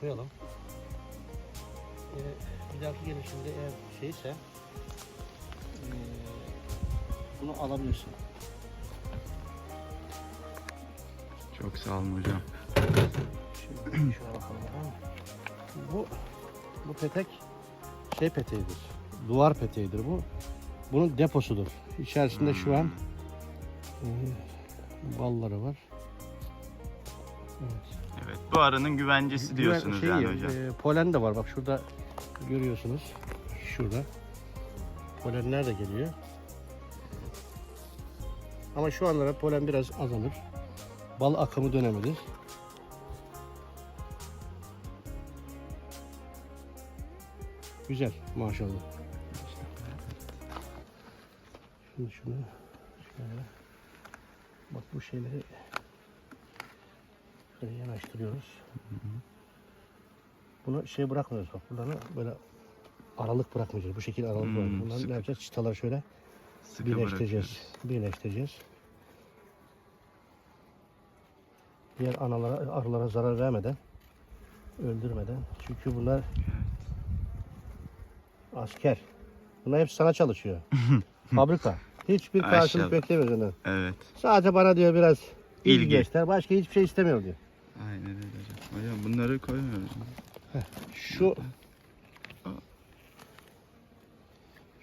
koyalım. Ee, bir dahaki gelişinde eğer şeyse ee, bunu alabilirsin. Çok sağ olun hocam. Şimdi şuna bakalım. Bu bu petek şey peteğidir. Duvar peteğidir bu. Bunun deposudur. İçerisinde şu an ee, balları var. Evet. Bu arının güvencesi diyorsunuz Şey, yani hocam. e, polen de var bak şurada görüyorsunuz. Şurada. Polenler de geliyor. Ama şu anlara polen biraz azalır. Bal akımı dönemidir. Güzel maşallah. Şimdi şunu şöyle bak bu şeyleri şöyle yanaştırıyoruz. Bunu şey bırakmıyoruz bak buralarını böyle aralık bırakmayacağız. Bu şekilde aralık Hmm, bırakmayacağız. Bunları sıkı. ne yapacağız? Çıtaları şöyle Sıkı birleştireceğiz. Birleştireceğiz. Diğer analara, arılara zarar vermeden, öldürmeden. Çünkü bunlar asker. Bunlar hep sana çalışıyor. Fabrika. Hiçbir karşılık Maşallah. beklemiyoruz ondan. Evet. Sadece bana diyor biraz ilgi, İlgi. göster. Başka hiçbir şey istemiyor diyor. Aynen öyle hocam. Hocam bunları koymuyoruz. Şu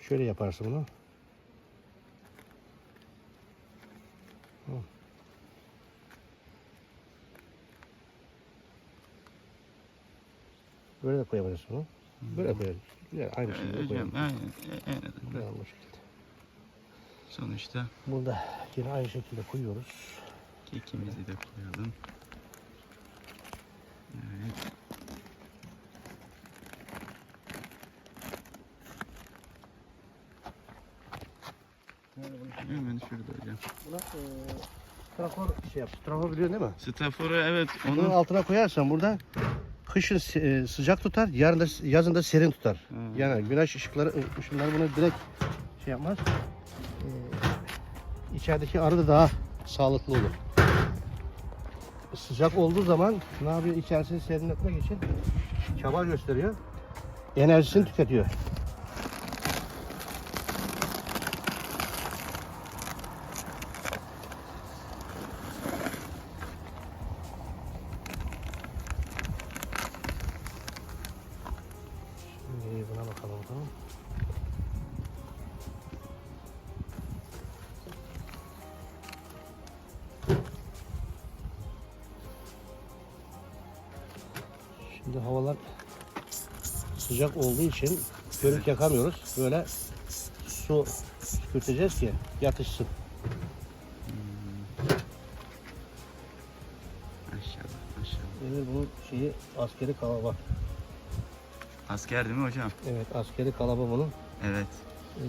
şöyle yaparsın bunu. Böyle de koyabilirsin bunu. Böyle koyabilirsin. Yani aynı Evet, şekilde hocam koyabilirsin. aynen. en azından. Böyle bu şekilde. Sonuçta Burada yine aynı şekilde koyuyoruz. kekimizi de koyalım. Evet. Hemen şurada hocam. Buna e, strafor şey yap. Strafor biliyorsun değil mi? Staforu evet Bunun onu altına koyarsan burada kışın e, sıcak tutar, yarın da yazın da serin tutar. Ha. Yani güneş ışıkları e, ışınlar bunu direkt şey yapmaz. Ee, içerideki arı da daha sağlıklı olur. Sıcak olduğu zaman ne yapıyor? İçerisini serinletmek için çaba gösteriyor. Enerjisini tüketiyor. Şimdi havalar sıcak olduğu için körük yakamıyoruz. Böyle su püskürteceğiz ki yatışsın. maşallah maşallah. Evet bunun şeyi askeri kalaba. Asker değil mi hocam? Evet askeri kalaba bunun. Evet. Ee,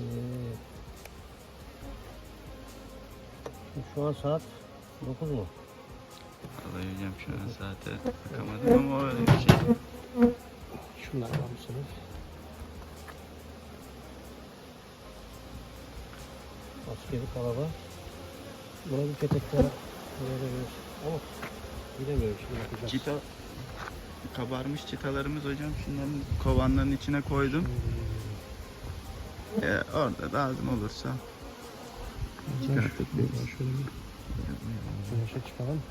şu an saat 9 mu? Hocam şu an saate bakamadım ama öyle bir şey. Şundan alır mısınız? Askeri kalaba. Buna bir petek daha verebiliriz. Ama bilemiyorum şimdi bakacağız. Çita kabarmış çitalarımız hocam şunların kovanların içine koydum. Ee, orada lazım olursa çıkarttık şöyle bir güneşe çıkalım.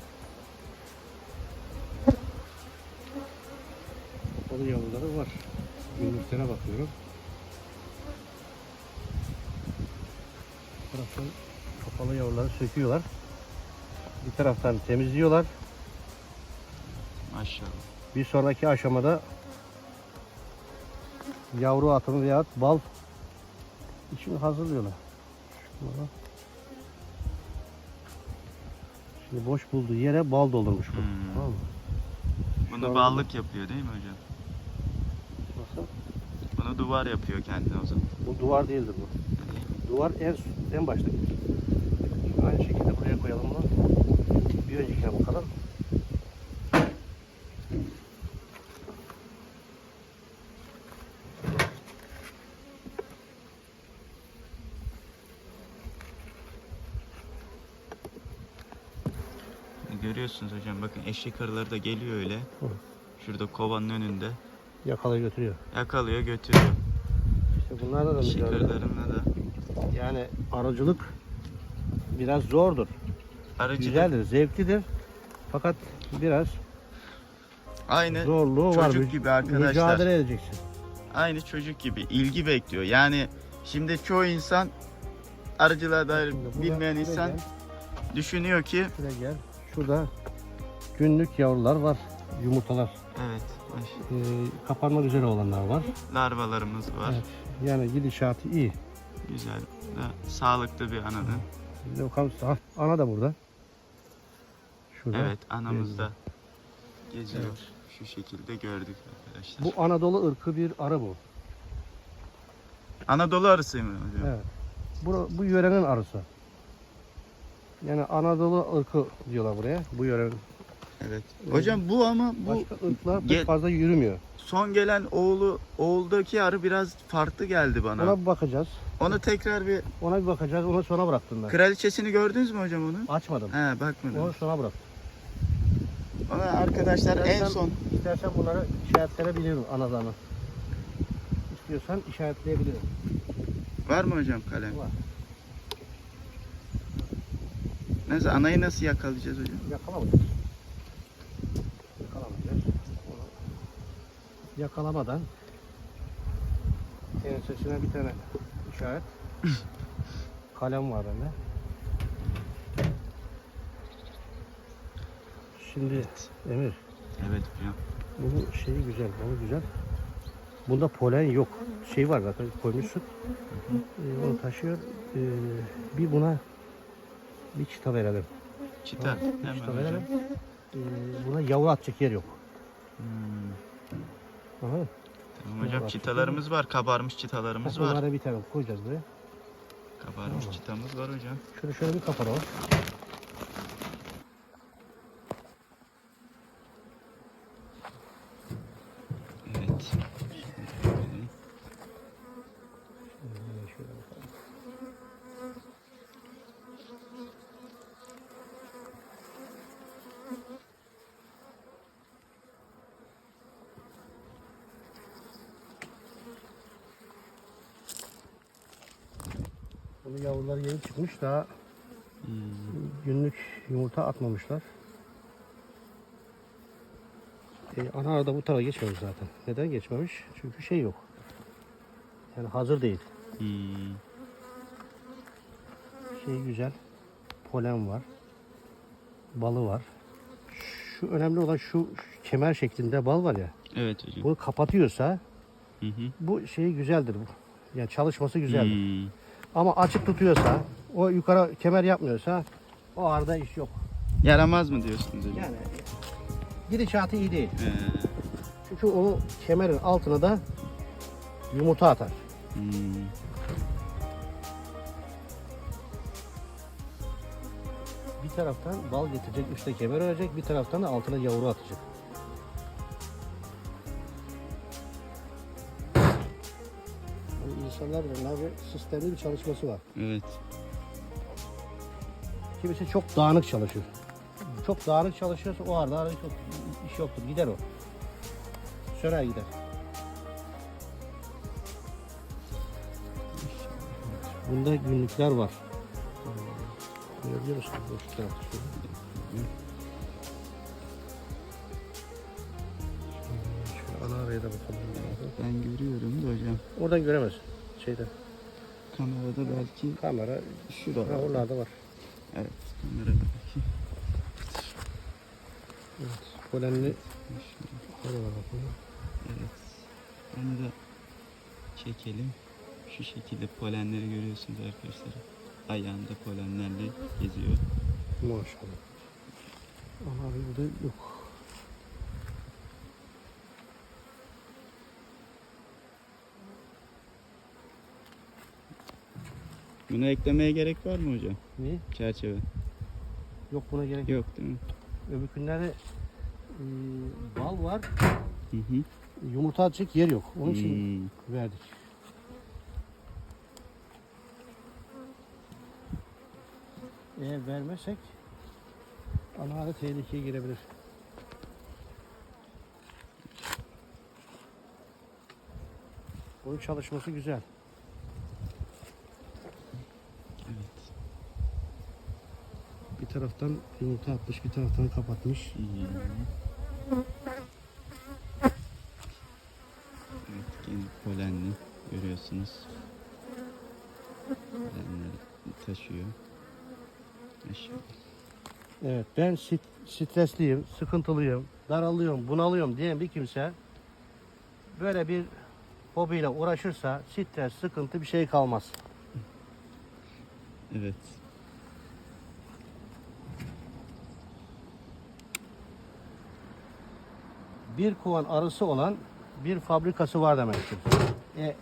Kapalı yavruları var. Günlüklere bakıyorum. Taraftan kapalı yavruları söküyorlar. Bir taraftan temizliyorlar. Maşallah. Bir sonraki aşamada yavru atımı veya bal için hazırlıyorlar. Şunlara. Şimdi boş bulduğu yere bal doldurmuş bu. Hmm. Tamam mı? Bunu ballık yapıyor değil mi hocam? Bunu duvar yapıyor kendine o zaman. Bu duvar değildir bu. Duvar en en başta. Şimdi aynı şekilde buraya koyalım bunu. Bir öncekine bakalım. Görüyorsunuz hocam bakın eşek arıları da geliyor öyle. Şurada kovanın önünde. Yakalayı götürüyor. Yakalıyor götürüyor. İşte bunlarda da mücadele. Da. Yani arıcılık biraz zordur. Arıcılık Güzeldir, zevklidir. Fakat biraz aynı zorluğu var. çocuk gibi arkadaşlar. Mücadele edeceksin. Aynı çocuk gibi ilgi bekliyor. Yani şimdi çoğu insan arıcılığa dair Şimdi bilmeyen insan gel, düşünüyor ki şuraya gel. Şurada günlük yavrular var. Yumurtalar. evet Ee, kapanmak üzere olanlar var. larvalarımız var. Evet. Yani gidişatı iyi. Güzel. Da, sağlıklı bir ananın. Bakalım. Ha, ana da burada. Şurada. Evet anamız da geziyor. Şu şekilde gördük arkadaşlar. Bu Anadolu ırkı bir arı bu. Anadolu arısı mı hocam? Evet. Bu, bu yörenin arısı. Yani Anadolu ırkı diyorlar buraya. Bu yörenin. Evet. Hocam bu ama bu Başka ırklar pek fazla yürümüyor. son gelen oğlu oğuldaki arı biraz farklı geldi bana. Ona bir bakacağız. Onu tekrar bir Ona bir bakacağız. Onu sona bıraktım ben. kraliçesini gördünüz mü hocam onu? Açmadım. He bakmadım. Onu sona bıraktım. Ona arkadaşlar en İstersen- son İstersen bunları işaretleyebilirim anadanı. İstiyorsan işaretleyebilirim. var mı hocam kalem? Var. Nasıl anayı nasıl yakalayacağız hocam? Yakalamayacağız. Yakalamayacağız. Onu yakalamadan ensesine bir tane işaret. Kalem var bende. Şimdi Emir, Evet hocam. bunun şeyi güzel, bunu güzel. Bunda polen yok. Şey var zaten koymuşsun. Ee, onu taşıyor. Ee, bir buna bir çıta verelim. Çita. Tamam, Hemen çıta hocam. verelim. Ee, buna yavru atacak yer yok. Hmm. Tamam hocam Var. çitalarımız var. Kabarmış çitalarımız var. Onlara bir tane koyacağız buraya. Kabarmış Tamam. çitamız var hocam. Şöyle şöyle bir kapalı var. Evet. Şöyle. Ee, şöyle bakalım. Bunun yavruları yeni çıkmış daha Hmm. günlük yumurta atmamışlar. E, ana arada bu tarafa geçmemiş zaten. Neden geçmemiş? Çünkü şey yok. Yani hazır değil. Hmm. Şey güzel. Polen var. Balı var. Şu önemli olan şu, şu kemer şeklinde bal var ya. Evet hocam. Bunu kapatıyorsa Hı hı. bu şey güzeldir bu. Yani çalışması güzeldir. Hmm. Ama açık tutuyorsa, o yukarı kemer yapmıyorsa o arada iş yok. Yaramaz mı diyorsunuz hocam? Yani gidişatı iyi değil. Ee, Çünkü o kemerin altına da yumurta atar. hmm. Bir taraftan bal getirecek, üstte kemer örecek, bir taraftan da altına yavru atacak. İnsanların bir sistemli bir çalışması var. Evet. Kimisi çok dağınık çalışır. Çok dağınık çalışıyorsa o arada arada çok iş yoktur. Gider o. Söner gider. Bunda günlükler var. Görebiliyor musun? Şu tarafta şöyle. Şöyle ana araya da bakalım. Ben görüyorum da hocam. Oradan göremez. Şeyden. Kamerada belki Kamera. Ha, şurada. oralarda var. Evet. Kamerada belki. Evet. Polenli. Evet. Onu da çekelim. Şu şekilde polenleri görüyorsunuz arkadaşlar. Ayağında polenlerle geziyor. Maşallah. Arı burada yok. Buna eklemeye gerek var mı hocam? Ne? Çerçeve. Yok buna gerek yok. Değil mi? Öbürkünlerde e, bal var. Hı hı. Yumurta atacak yer yok. Onun için hmm. verdik. Eğer vermezsek ana tehlikeye girebilir. Bunun çalışması güzel. Taraftan yumurta atmış, bir taraftan kapatmış. İyi. Evet, yine polenli görüyorsunuz. Polenleri taşıyor. Maşallah. Evet, ben stresliyim, sıkıntılıyım, daralıyorum, bunalıyorum diyen bir kimse böyle bir hobiyle uğraşırsa stres, sıkıntı bir şey kalmaz. Evet. Bir kovan arısı olan bir fabrikası var demektir. E,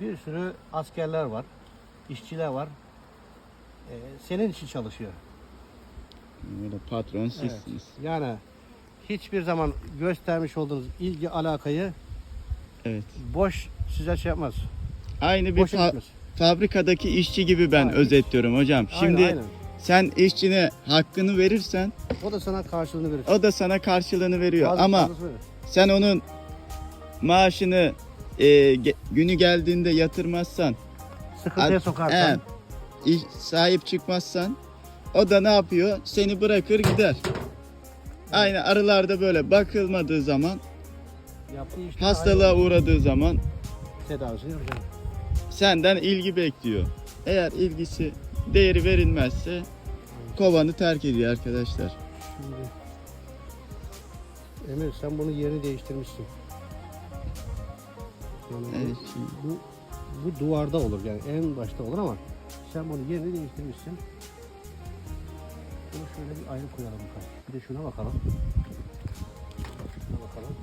bir sürü askerler var, işçiler var. E, senin için çalışıyor. Burada patron sizsiniz. Yani hiçbir zaman göstermiş olduğunuz ilgi alakayı Evet. boş size şey yapmaz. Aynı bir fa- fabrikadaki işçi gibi ben Aynen. özetliyorum hocam. Şimdi Aynen, aynen. Sen işçine hakkını verirsen O da sana karşılığını verir. o da sana karşılığını veriyor. Bazı Ama verir. sen onun maaşını e, ge- günü geldiğinde yatırmazsan, sıkıntıya sokarsan iş, sahip çıkmazsan o da ne yapıyor? Seni bırakır gider. Aynı arılarda böyle bakılmadığı zaman, yaptığı işte hastalığa uğradığı zaman tedavisini yapacak. senden ilgi bekliyor. Eğer ilgisi değeri verilmezse kovanı terk ediyor arkadaşlar. Şimdi Emir sen bunu yerini değiştirmişsin. Yani Evet, şimdi- bu, bu duvarda olur yani en başta olur ama sen bunu yerini değiştirmişsin. Bunu şöyle bir ayrı koyalım bakalım. Bir de şuna bakalım. Şuna bakalım.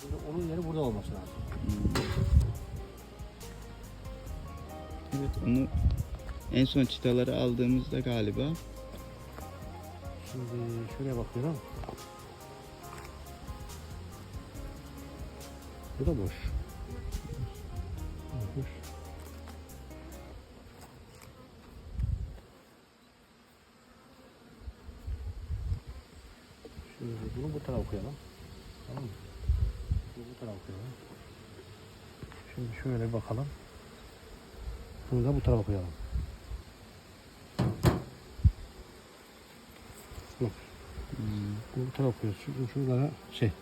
Şimdi onun yeri burada olması lazım. Evet onu en son çıtaları aldığımızda galiba Şimdi şuraya bakıyorum. Bu da boş. Boş. Şimdi bunu bu tarafa koyalım. Tamam mı? Bu tarafa koyalım. Şimdi şöyle bakalım. Bunu da bu tarafa koyalım. Bunu bu tarafa koyuyoruz. Çünkü şuralara şey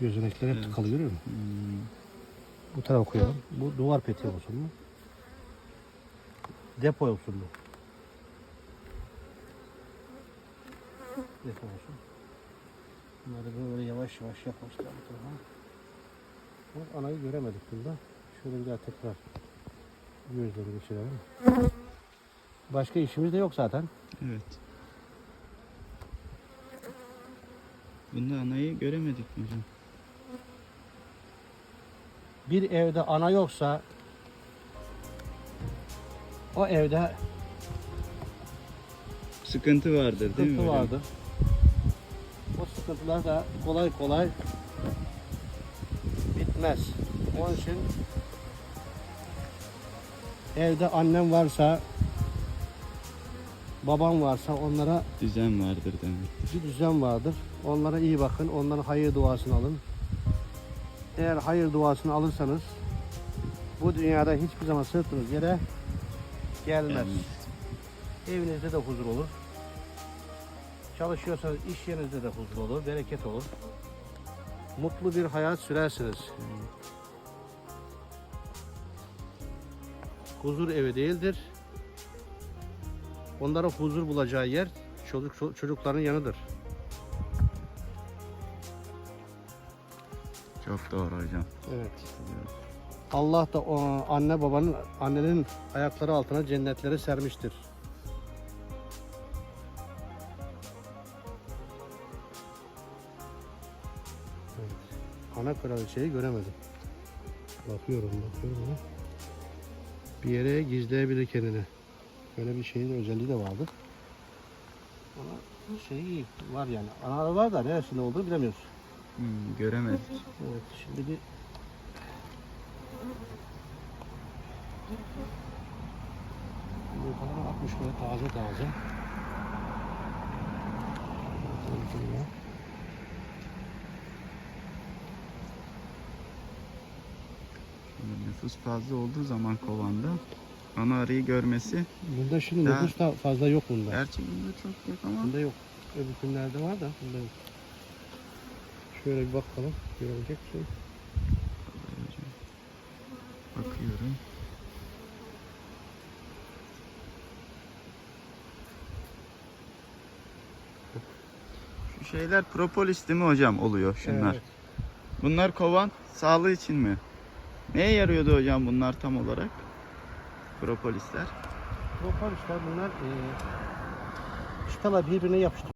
gözenekler hep Evet. tıkalı görüyor musun? hmm, Bu tarafa koyalım. Bu duvar peteği olsun mu? Depo olsun mu? Depo olsun. Bunları böyle yavaş yavaş yapmışlar bu tarafa. Bak anayı göremedik bunda. Şöyle bir daha tekrar gözleri geçirelim. Başka işimiz de yok zaten. evet. Bunda anayı göremedik mi hocam? Bir evde ana yoksa o evde Sıkıntı vardır değil mi? sıkıntı hocam? vardır. O sıkıntılar da kolay kolay bitmez. Onun için evde annem varsa babam varsa onlara Düzen vardır demek. bir düzen vardır. Onlara iyi bakın. Onların hayır duasını alın. Eğer hayır duasını alırsanız bu dünyada hiçbir zaman sırtınız yere gelmez. Evinizde de huzur olur. Çalışıyorsanız iş yerinizde de huzur olur, bereket olur. Mutlu bir hayat sürersiniz. Huzur evi değildir. Onlara huzur bulacağı yer çocuk çocukların yanıdır. Çok doğru hocam. Evet. Allah da o anne babanın annenin ayakları altına cennetleri sermiştir. Evet. Ana kraliçeyi göremedim. Bakıyorum, bakıyorum bir yere gizleyebilir kendini. Böyle bir şeyin özelliği de vardır. Ama şey var yani. Ana var da neresinde olduğunu bilemiyoruz. Hmm, göremedik. Evet, şimdi bir Yumurtaları atmış böyle taze taze. Şöyle. Nüfus fazla olduğu zaman kovanda onu arıyı görmesi. Bunda şimdi Daha- nüfus da fazla yok bunda. Gerçi bunda çok yok ama Bunda yok. Öbür günlerde var da bunda yok. Şöyle bir bakalım. Görebilecek misin? bakıyorum. Şu şeyler propolis değil mi hocam oluyor şunlar? Evet. Bunlar kovan sağlığı için mi? Neye yarıyordu hocam bunlar tam olarak? Propolisler. Propolisler bunlar e, çıtalar birbirine yapıştı.